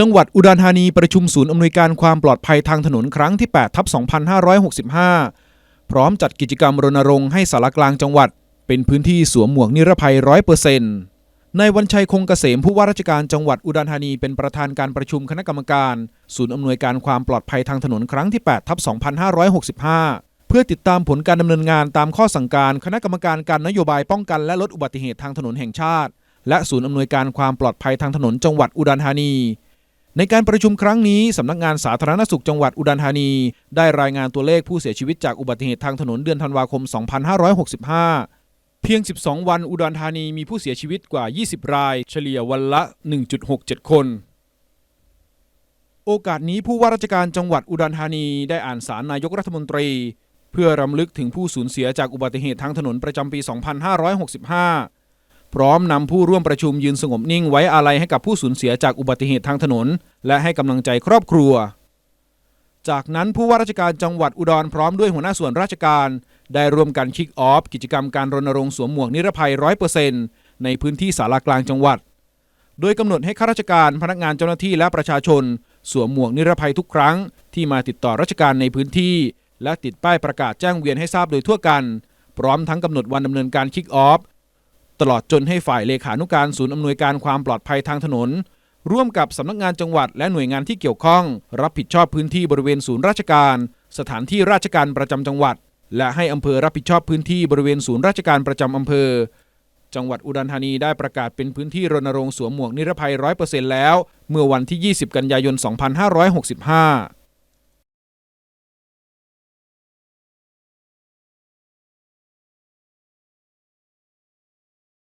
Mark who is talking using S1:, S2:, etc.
S1: จังหวัดอุดรธานีประชุมศูนย์อำนวยการความปลอดภัยทางถนนครั้งที่ 8 ทับ 2565 พร้อมจัดกิจกรรมรณรงค์ให้สารกลางจังหวัด เป็นพื้นที่สวมหมวกนิรภัย 100%ในายวันชัยคงเกษมผู้ว่าราชการจังหวัดอุดรธานีเป็นประธานการประชุมคณะกรรมการ ศูนย์อำนวยการความปลอดภัยทางถนนครั้งที่ 8 ทับ 2565 เพื่อติดตามผลการดำเนินงานตามข้อสั่งการคณะกรรมการการนโยบายป้องกันและลดอุบัติเหตุทางถนนแห่งชาติ และศูนย์อำนวยการความปลอดภัยทางถนนจังหวัดอุดรธานี ในการประชุมครั้งนี้สำนักงานสาธารณสุขจังหวัดอุดรธานี ได้รายงานตัวเลขผู้เสียชีวิตจากอุบัติเหตุทางถนนเดือนธันวาคม 2565 เพียง 12 วันอุดรธานีมีผู้เสียชีวิตกว่า 20 ราย เฉลี่ยวันละ 1.67 คน โอกาสนี้ผู้ว่าราชการจังหวัดอุดรธานีได้อ่านสารนายกรัฐมนตรี เพื่อรำลึกถึงผู้สูญเสียจากอุบัติเหตุทางถนนประจำปี 2565 พร้อมนำผู้ร่วมประชุมยืนสงบนิ่งไว้อาลัยให้กับผู้สูญเสียจากอุบัติเหตุทางถนน และให้กำลังใจครอบครัว จากนั้นผู้ว่าราชการจังหวัดอุดรพร้อมด้วยหัวหน้าส่วนราชการ ได้ร่วมกันคิกออฟกิจกรรมการรณรงค์สวมหมวกนิรภัย100%ในพื้นที่สารากลางจังหวัด โดยกำหนดให้ข้าราชการพนักงานเจ้าหน้าที่และประชาชน สวมหมวกนิรภัยทุกครั้ง ที่มาติดต่อราชการในพื้นที่ และติดป้ายประกาศแจ้งเวียนให้ทราบโดยทั่วกัน พร้อมทั้งกำหนดวันดำเนินการคิกออฟ ตลอดจนให้ฝ่ายเลขานุการศูนย์อำนวยการความปลอดภัยทางถนน ร่วมกับสำนักงานจังหวัดและหน่วยงานที่เกี่ยวข้อง รับผิดชอบพื้นที่บริเวณศูนย์ราชการ สถานที่ราชการประจำจังหวัด และให้อำเภอรับผิดชอบพื้นที่บริเวณศูนย์ราชการประจำอำเภอ จังหวัดอุดรธานีได้ประกาศเป็นพื้นที่รณรงค์สวมหมวกนิรภัย 100%แล้ว เมื่อวันที่ 20 กันยายน 2565